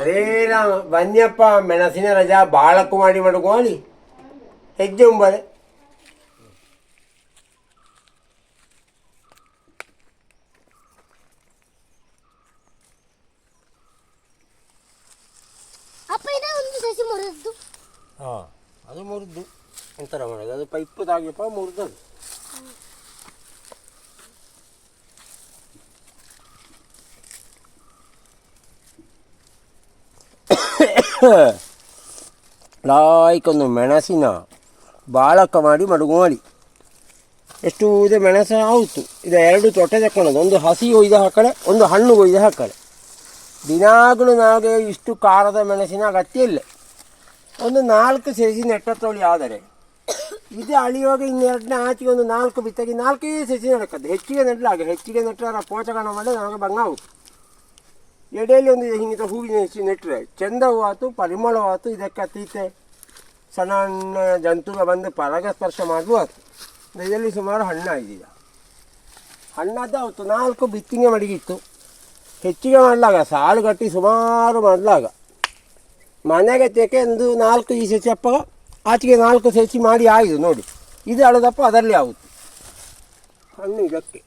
ಅರೇ ರಾಮ ಬನ್ಯಪ್ಪ ಮೆಣಸಿನ ರಜಾ ಬಾಳಕ್ಕು ಮಾಡಿ ಮಡುಗೋಳಿ ಹೆಜ್ಜೆ ಉಂಬಲೆ ಅಪ್ಪ ಇದೇ ಒಂದು ಸಸಿ ಹಾಂ ಅದು ಮುರಿದು. ಎಂತರ ಮಾಡೋದು ಅದು ಪೈಪ್ ತಾಗಿಯಪ್ಪ ಮುರಿದದು. ಲಾಯ್ಕೊಂದು ಮೆಣಸಿನ ಬಾಳಕ ಮಾಡಿ ಮಡುಗು ಮಾಡಿ ಎಷ್ಟು ಇದೆ ಮೆಣಸ ಆಯಿತು ಇದು ಎರಡು ತೊಟ್ಟೆ ತಕ್ಕೊಳ್ಳೋದು ಒಂದು ಹಸಿ ಒಯ್ದು ಹಾಕಳೆ, ಒಂದು ಹಣ್ಣು ಒಯ್ದು ಹಾಕಳೆ. ದಿನಾಗಲೂ ನನಗೆ ಇಷ್ಟು ಖಾರದ ಮೆಣಸಿನ ಅಗತ್ಯ ಇಲ್ಲ. ಒಂದು ನಾಲ್ಕು ಸಸಿ ತೊಳಿ ಆದರೆ, ಇದು ಅಳಿಯುವಾಗ ಇನ್ನೆರಡನೇ ಆಚೆಗೆ ಒಂದು ನಾಲ್ಕು ಬಿತ್ತಾಗಿ ನಾಲ್ಕೇ ಸಸಿ ನೆಡಕದ್ದು ಹೆಚ್ಚಿಗೆ ನೆಡಲಾಗ. ಹೆಚ್ಚಿಗೆ ನೆಟ್ಟರೆ ಪೋಚಗಣ ಮಾಡಿ ನಮಗೆ ಬಂಗಾವು ಎಡೆಯಲ್ಲಿ ಒಂದು ಹಿಂಗಿದ ಹೂವಿನ ಹೆಚ್ಚು ನೆಟ್ಟರೆ ಚಂದವಾಯಿತು ಪರಿಮಳವಾಯಿತು ಪರಿಮಳವೂ ಆಯ್ತು ಇದಕ್ಕೆ ಅತೀತೆ. ಸಣ್ಣ ಜಂತುಗಳು ಜಂತುಗ ಬಂದು ಪರಾಗಸ್ಪರ್ಶ ಮಾಡುವ ಇದರಲ್ಲಿ ಸುಮಾರು ಹಣ್ಣಾಗಿದೆ ಹಣ್ಣಾದ ಅವತ್ತು ನಾಲ್ಕು ಬಿತ್ತಿಗೆ ಮಡಗಿತ್ತು ಹೆಚ್ಚಿಗೆ ಮಾಡಲಾಗ, ಸಾಲು ಕಟ್ಟಿ ಸುಮಾರು ಮಾಡಲಾಗ. ಮನೆಗೆ ತೆಕೆ ಒಂದು ನಾಲ್ಕು ಈ ಸಸಿ ಅಪ್ಪ ಆಚೆಗೆ ನಾಲ್ಕು ಸಸಿ ಮಾಡಿ ಆಯಿತು ನೋಡಿ. ಇದು ಅಳದಪ್ಪ ಅದರಲ್ಲಿ ಆಗುತ್ತೆ. ಹಣ್ಣು ಇದಕ್ಕೆ.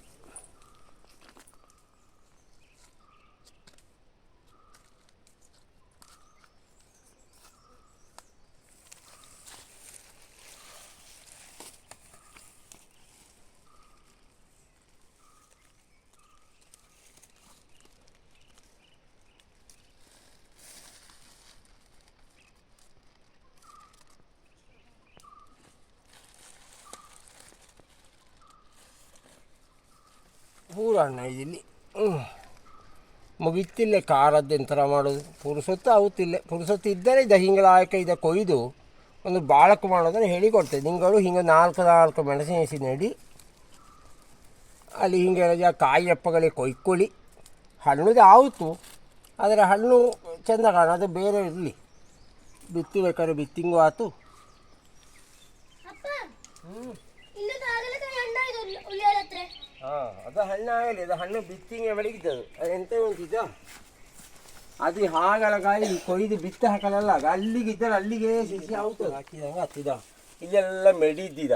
ಪೂರ ಹಣ್ಣು ಇಲ್ಲಿ ಮುಗಿತಿಲ್ಲ ಖಾರದ್ದು ಎಂಥರ ಮಾಡೋದು? ಪುರುಸೊತ್ತು ಆಗುತ್ತಿಲ್ಲ. ಪುರುಸೊತ್ತು ಇದ್ದರೆ ಇದು ಹಿಂಗಳ ಆಯ್ಕೆ ಇದು ಕೊಯ್ದು ಒಂದು ಬಾಳಕ್ಕೆ ಮಾಡೋದನ್ನು ಹೇಳಿಕೊಡ್ತೇವೆ ನಿಂಗಳು ಹಿಂಗೆ ನಾಲ್ಕು ನಾಲ್ಕು ಮೆಣಸಿನ ನಡಿ. ಅಲ್ಲಿ ಹಿಂಗೆ ರಜಾ ಕಾಯಿ ಅಪ್ಪಗಳಿಗೆ ಕೊಯ್ಕೊಳ್ಳಿ ಹಣ್ಣುದು ಆಯಿತು ಆದರೆ ಹಣ್ಣು ಚೆಂದ ಕಾಣೋದು ಬೇರೆ ಇರಲಿ. ಬಿತ್ತಿ ಬೇಕಾದ್ರೆ ಬಿತ್ತಿಂಗು ಆಯ್ತು ಅಪ್ಪ. ಹಾಂ, ಅದು ಆಗಲಿ, ಅದು ಹಣ್ಣು ಬಿತ್ತಿಂಗೆ ಬೆಳಗಿದ್ದದು ಅದು ಎಂತ ಉಂಟಿದ ಅದು ಹಾಗಲಕಾಯಿ ಕೊಯ್ದು ಬಿತ್ತ ಹಾಕಲಲ್ಲ ಅಲ್ಲಿಗೆ ಇದ್ದರೆ ಅಲ್ಲಿಗೆ ಸಿಸಿ ಆಗ್ತದೆ ಹಾಕಿದಂಗೆ ಹತ್ತಿದ ಇಲ್ಲೆಲ್ಲ ಮೆಡಿದ್ದಿದ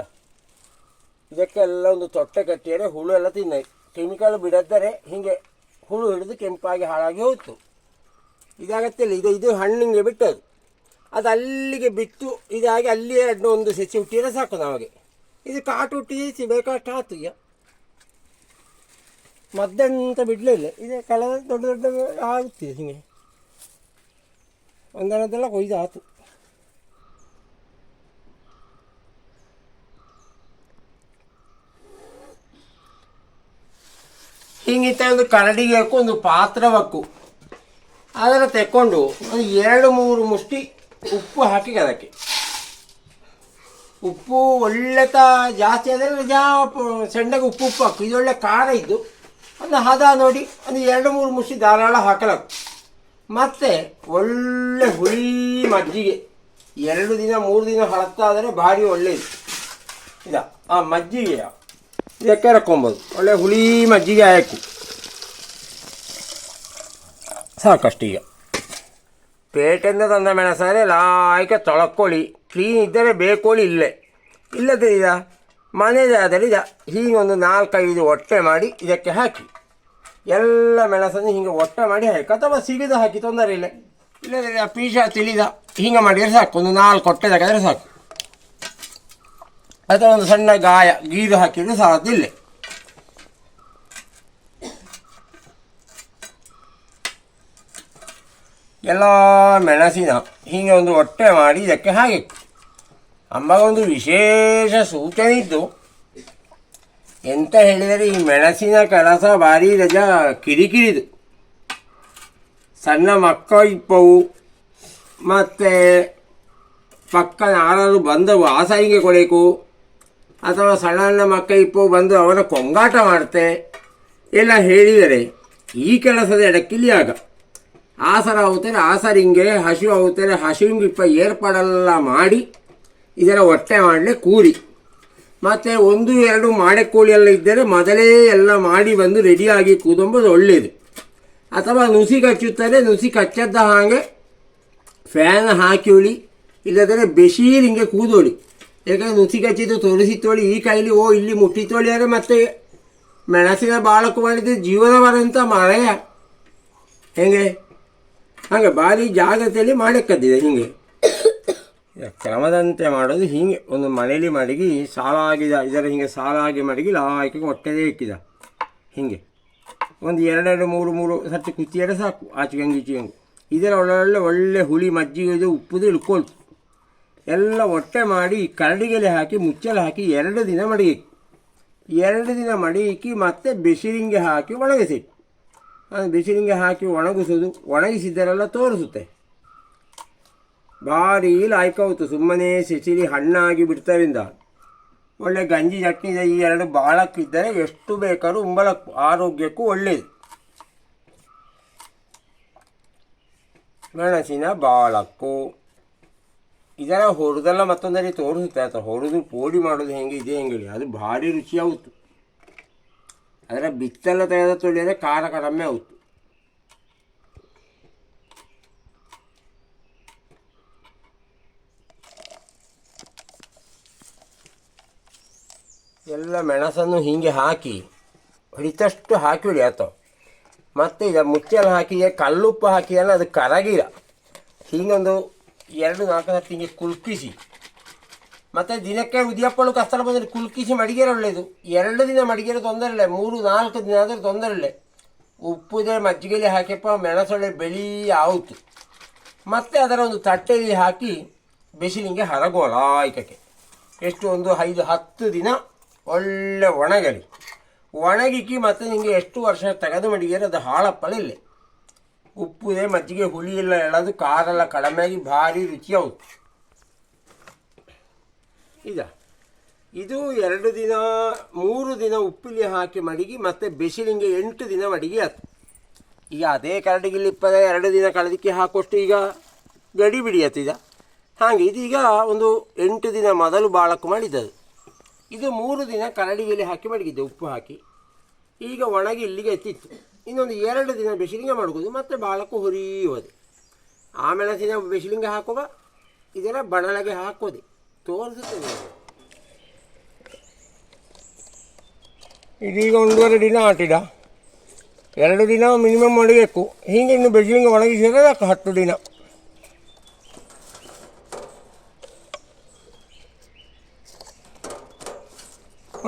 ಇದಕ್ಕೆಲ್ಲ ಒಂದು ತೊಟ್ಟೆ ಕಟ್ಟಿಯರೆ ಹುಳು ಎಲ್ಲ ತಿನ್ನ ಕೆಮಿಕಲ್ ಬಿಡದ್ದರೆ ಹೀಗೆ ಹುಳು ಹಿಡಿದು ಕೆಂಪಾಗಿ ಹಾಳಾಗಿ ಹೋಯ್ತು. ಇದಾಗತ್ತಿಲ್ಲ ಇದು ಇದು ಹಣ್ಣಿಗೆ ಬಿಟ್ಟದು ಅದು ಅಲ್ಲಿಗೆ ಬಿತ್ತು, ಇದಾಗಿ ಅಲ್ಲಿಯೇ ಒಂದು ಸಸಿ ಹುಟ್ಟಿದ್ರೆ ಸಾಕು ನಮಗೆ. ಇದು ಕಾಟು ಹುಟ್ಟಿ ಬೇಕಷ್ಟು ಆಯ್ತು ಈಗ. ಮದ್ದೆಂತ ಬಿಡಲಿಲ್ಲ ಇದೆ ಕಳೆದ ದೊಡ್ಡ ದೊಡ್ಡ ಆಗುತ್ತೆ ಹಿಂಗೆ. ಒಂದರದ್ದೆಲ್ಲ ಕೊಯ್ದು ಆಯ್ತು ಹಿಂಗಿತ್ತ ಒಂದು ಕರಡಿಗೆ ಹಾಕು, ಒಂದು ಪಾತ್ರ ಹಾಕು. ಅದರ ತೆಕ್ಕೊಂಡು ಒಂದು ಎರಡು ಮೂರು ಮುಷ್ಟಿ ಉಪ್ಪು ಹಾಕಿ ಅದಕ್ಕೆ. ಉಪ್ಪು ಒಳ್ಳೆ ತ ಜಾಸ್ತಿ ಆದರೆ ಜಾ ಸೆಂಡಗೆ ಉಪ್ಪು ಉಪ್ಪು ಹಾಕು. ಒಳ್ಳೆ ಖಾರ ಇದ್ದು. ಒಂದು ಹದ ನೋಡಿ ಒಂದು ಎರಡು ಮೂರು ಮುಸಿ ಧಾರಾಳ ಹಾಕಲಕ್ಕ ಮತ್ತೆ ಒಳ್ಳೆ ಹುಳಿ ಮಜ್ಜಿಗೆ. ಎರಡು ದಿನ, ಮೂರು ದಿನ ಹಳತ್ತಾದರೆ ಭಾರಿ ಒಳ್ಳೆಯದು ಇಲ್ಲ ಆ ಮಜ್ಜಿಗೆ ಇದಕ್ಕೆ ರಕ್ಕೊಂಬೋದು ಒಳ್ಳೆ ಹುಳಿ ಮಜ್ಜಿಗೆ ಹಾಕಿ. ಸಾಕಷ್ಟು ಈಗ. ಪೇಟೆಯಿಂದ ತಂದ ಮೆಣಸಾರೆ ಲಾಯ್ಕೆ ತೊಳಕೊಳ್ಳಿ ಕ್ಲೀನ್ ಇದ್ದರೆ ಬೇಕೋಳಿ ಇಲ್ಲೇ. ಇಲ್ಲದೆ ಇದ ಮನೆಯದಾದರೆ ಇದ ಹೀಗೆ ಒಂದು ನಾಲ್ಕೈದು ಒಟ್ಟೆ ಮಾಡಿ ಇದಕ್ಕೆ ಹಾಕಿ. ಎಲ್ಲ ಮೆಣಸನ್ನು ಹಿಂಗೆ ಒಟ್ಟೆ ಮಾಡಿ ಹಾಕಿ. ಅಥವಾ ಸಿಗಿದ ಹಾಕಿ, ತೊಂದರೆ ಇಲ್ಲ. ಇಲ್ಲದ್ರೆ ಪೀಶ ತಿಳಿದ ಹಿಂಗೆ ಮಾಡಿದರೆ ಸಾಕು. ಒಂದು ನಾಲ್ಕು ಹೊಟ್ಟೆ ತಗದರೆ ಸಾಕು. ಅಥವಾ ಒಂದು ಸಣ್ಣ ಗಾಯ, ಗೀದು ಹಾಕಿದ್ರೆ ಸಾಲದಿಲ್ಲ ಎಲ್ಲ ಮೆಣಸಿನ ಹೀಗೆ ಒಂದು ಹೊಟ್ಟೆ ಮಾಡಿ ಇದಕ್ಕೆ ಅಮ್ಮಗೊಂದು ವಿಶೇಷ ಸೂಚನೆ ಇದ್ದು ಎಂತ ಹೇಳಿದರೆ ಈ ಮೆಣಸಿನ ಕೆಲಸ ಭಾರಿ ರಜ ಕಿರಿಕಿರಿದು. ಸಣ್ಣ ಮಕ್ಕ ಇಪ್ಪವು, ಮತ್ತು ಪಕ್ಕ ಯಾರಾದರೂ ಬಂದವು ಆಸಾಯಿಗೆ ಕೊಡಬೇಕು ಅಥವಾ ಸಣ್ಣ ಸಣ್ಣ ಮಕ್ಕ ಇಪ್ಪವು ಬಂದು ಅವನ ಕೊಂಗಾಟ ಮಾಡ್ತೆ ಎಲ್ಲ ಹೇಳಿದರೆ ಈ ಕೆಲಸದ ಎಡಕ್ಕಿಲ್ಲಿ ಆಗ. ಆಸರ ಆಗುತ್ತಾರೆ ಆಸರಿಂಗೆ ಹಸಿವು ಆಗುತ್ತಾರೆ ಹಸಿವಿಂಗಿಪ್ಪ ಏರ್ಪಾಡೆಲ್ಲ ಮಾಡಿ ಇದರ ಹೊಟ್ಟೆ ಮಾಡಲೆ ಕೂಲಿ. ಮತ್ತು ಒಂದು, ಎರಡು ಮಾಡೆ ಕೋಳಿ ಎಲ್ಲ ಇದ್ದರೆ ಮೊದಲೇ ಎಲ್ಲ ಮಾಡಿ ಬಂದು ರೆಡಿಯಾಗಿ ಕೂದೊಂಬುದು ಒಳ್ಳೆಯದು ಅಥವಾ ನುಸಿ ಕಚ್ಚುತ್ತಾರೆ, ನುಸಿ ಕಚ್ಚದ್ದ ಹಾಗೆ ಫ್ಯಾನ್ ಹಾಕಿ ಉಳಿ ಇಲ್ಲದ್ರೆ ಬೆಶೀರ್ ಹಿಂಗೆ ಕೂದೋಳಿ ಯಾಕಂದರೆ ನುಸಿ ಕಚ್ಚಿದ್ದು ತೋರಿಸಿತ್ತೋಳಿ ಈ ಕೈಲಿ, ಓ, ಇಲ್ಲಿ ಮುಟ್ಟಿ ತೊಳಿ ಆದರೆ ಮತ್ತೆ ಮೆಣಸಿನ ಬಾಳಕು ಮಾಡಿದ್ದು ಜೀವನ ಬರಂತ ಮಳೆಯ ಹೆಂಗೆ? ಹಾಗೆ ಭಾರಿ ಜಾಗ್ರತೆಯಲ್ಲಿ ಮಾಡಕ್ಕದ್ದಿದೆ ಹಿಂಗೆ. ಕ್ರಮದಂತೆ ಮಾಡೋದು ಹಿಂಗೆ. ಒಂದು ಮನೇಲಿ ಮಡಗಿ ಸಾಲಾಗಿದ, ಇದರ ಹಿಂಗೆ ಸಾಲಾಗಿ ಮಡಗಿ ಲಾಯ್ಕೆ ಹೊಟ್ಟೆದೇ ಇಕ್ಕಿದ. ಹಿಂಗೆ. ಒಂದು ಎರಡೆರಡು, ಮೂರು ಮೂರು ಸರ್ತಿ ಕುತ್ತಿಯರೆ ಸಾಕು ಆಚೆಗಂಗೆ ಈಚೆಗಂಗೆ ಇದರ ಒಳ್ಳೊಳ್ಳೆ ಒಳ್ಳೆ ಹುಳಿ, ಮಜ್ಜಿಗೆ ಇದು, ಉಪ್ಪುದು ಇಳ್ಕೊಳ್ತು. ಎಲ್ಲ ಒಟ್ಟೆ ಮಾಡಿ ಕರಡಿಗೆಲೆ ಹಾಕಿ, ಮುಚ್ಚಲು ಹಾಕಿ ಎರಡು ದಿನ ಮಡಗಿ. ಎರಡು ದಿನ ಮಡಗಿ ಮತ್ತೆ ಬಿಸಿಲಿಂಗೆ ಹಾಕಿ ಒಣಗಿಸಿ. ಬಿಸಿಲಿಂಗೆ ಹಾಕಿ ಒಣಗಿಸೋದು ಒಣಗಿಸಿದ್ದರೆಲ್ಲ ತೋರಿಸುತ್ತೆ. ಭಾರಿ ಲಾಯ್ಕೌತು ಸುಮ್ಮನೆ ಸಿಸಿಲಿ ಹಣ್ಣಾಗಿ ಬಿಡ್ತಾರಿಂದ. ಒಳ್ಳೆ ಗಂಜಿ ಚಟ್ನಿ ಈ ಎರಡು ಬಾಳಕ್ಕಿದ್ದರೆ ಎಷ್ಟು ಬೇಕಾದ್ರೂ ಉಂಬಲಕ್ಕೂ ಆರೋಗ್ಯಕ್ಕೂ ಒಳ್ಳೆಯದು ಮೆಣಸಿನ ಬಾಳಕ್ಕು. ಇದರ ಹೊರದೆಲ್ಲ ಮತ್ತೊಂದರಿ ತೋರಿಸುತ್ತೆ. ಅಥವಾ ಹೊರದು ಪೋಡಿ ಮಾಡೋದು ಹೆಂಗೆ ಇದೆ ಹೆಂಗೆ ಅದು ಭಾರಿ ರುಚಿ ಆಯಿತು ಅದರ ಬಿತ್ತೆಲ್ಲ ತೆಗೆದ ತೊಳೆದರೆ ಖಾರ ಕಡಿಮೆ ಆಗುತ್ತು ಎಲ್ಲ ಮೆಣಸನ್ನು ಹೀಗೆ ಹಾಕಿ, ಹಿಡಿತಷ್ಟು ಹಾಕಿಬಿಡಿ ಆತ ಮತ್ತು ಈಗ ಮುಚ್ಚಲು ಹಾಕಿ ಕಲ್ಲುಪ್ಪು ಹಾಕಿದ್ರೆ ಅದು ಕರಗಿಲ್ಲ. ಹೀಗೊಂದು ಎರಡು ನಾಲ್ಕು ಹತ್ತು ಹಿಂಗೆ ಕುಲ್ಕಿಸಿ. ಮತ್ತು ದಿನಕ್ಕೆ ಉದಿಯಪ್ಪಳು ಕಷ್ಟಲ ಬಂದರೆ ಕುಲ್ಕಿಸಿ ಮಡಿಗೆರೆ ಒಳ್ಳೆಯದು ಎರಡು ದಿನ ಮಡಿಗೆರೆ ತೊಂದರೆ ಇಲ್ಲ, ಮೂರು ನಾಲ್ಕು ದಿನ ಆದರೆ ತೊಂದರೆ ಇಲ್ಲ. ಉಪ್ಪುದೆ ಮಜ್ಜಿಗೆಲಿ ಹಾಕಿಯಪ್ಪ ಮೆಣಸೊಳ್ಳೆ ಬೆಳಿ ಆಯಿತು ಮತ್ತು ಅದರ ಒಂದು ತಟ್ಟೆಯಲ್ಲಿ ಹಾಕಿ, ಬಿಸಿಲಿಂಗೆ ಹರಗೋಳ ಎಷ್ಟು ಒಂದು ಐದು ಹತ್ತು ದಿನ ಒಳ್ಳೆ ಒಣಗಲಿ. ಒಣಗಿಕ್ಕಿ ಮತ್ತೆ ನಿಮಗೆ ಎಷ್ಟು ವರ್ಷ ತೆಗೆದು ಮಡಿಗೆರೆ, ಅದು ಹಾಳಪ್ಪಳಿಲ್ಲ ಉಪ್ಪು ಇದೆ ಮಜ್ಜಿಗೆ ಹುಳಿ ಎಲ್ಲ ಎಳೆದು ಕಾರೆಲ್ಲ ಕಡಿಮೆಯಾಗಿ ಭಾರಿ ರುಚಿ ಹೌದು ಈಗ, ಇದು ಎರಡು ದಿನ, ಮೂರು ದಿನ ಉಪ್ಪಿಲಿ ಹಾಕಿ ಮಡಗಿ ಮತ್ತು ಬಿಸಿಲಿಂಗೆ ಎಂಟು ದಿನ ಮಡಗಿ ಆಯ್ತು ಈಗ ಅದೇ ಕರಡಿಗಿಲ್ಲಿ ಇಪ್ಪದ ಎರಡು ದಿನ ಕಳೆದಕ್ಕೆ ಹಾಕೋಷ್ಟು ಈಗ ಗಡಿ ಬಿಡಿಯತ್ತಿದ ಹಾಗೆ ಇದೀಗ ಒಂದು ಎಂಟು ದಿನ ಮೊದಲು ಬಾಳಕ್ಕೆ ಮಾಡಿದ್ದದು. ಇದು ಮೂರು ದಿನ ಕರಡಿಗೆಯಲ್ಲಿ ಹಾಕಿ ಮಡಗಿದ್ದೆ, ಉಪ್ಪು ಹಾಕಿ. ಈಗ ಒಣಗಿ ಇಲ್ಲಿಗೆ ಎತ್ತಿತ್ತು. ಇನ್ನೊಂದು ಎರಡು ದಿನ ಬಿಸಿಲಿಂಗ ಮಾಡುವುದು ಮತ್ತೆ ಬಾಳಕು ಹುರಿಯೋದೆ ಆ ಮೆಣಸಿನ ಬಿಸಿಲಿಂಗ ಹಾಕುವ ಇದರ ಬಣಲಗೆ ಹಾಕೋದೆ ತೋರಿಸುತ್ತೆ ಇದೀಗ ಒಂದೂವರೆ ದಿನ ಆಟಿದ. ಎರಡು ದಿನ ಮಿನಿಮಮ್ ಮಾಡಬೇಕು ಹೀಗೆ ಇನ್ನು ಬಿಸಿಲಿಂಗ ಒಣಗಿಸಿದ್ರೆ ಹತ್ತು ದಿನ.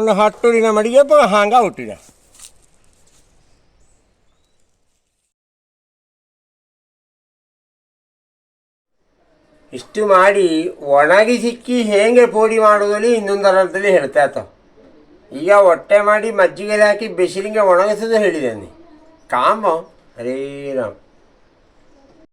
ಒಂದು ಹತ್ತು ದಿನ ಮಡಿಗೆ ಹಾಂಗ ಹುಟ್ಟಿದ ಇಷ್ಟು ಮಾಡಿ ಒಣಗಿ ಸಿಕ್ಕಿ ಹೇಗೆ ಪೋಡಿ ಮಾಡುವುದಲ್ಲಿ ಇನ್ನೊಂದು ಅರ್ಥದಲ್ಲಿ ಹೇಳ್ತಾ ಇತ್ತು ಈಗ ಹೊಟ್ಟೆ ಮಾಡಿ ಮಜ್ಜಿಗೆಲೆ ಹಾಕಿ ಬಿಸಿಲಿಗೆ ಒಣಗಿಸೋದು ಹೇಳಿದ್ದೇನೆ ಕಾಮ, ಹರೇ ರಾಮ್.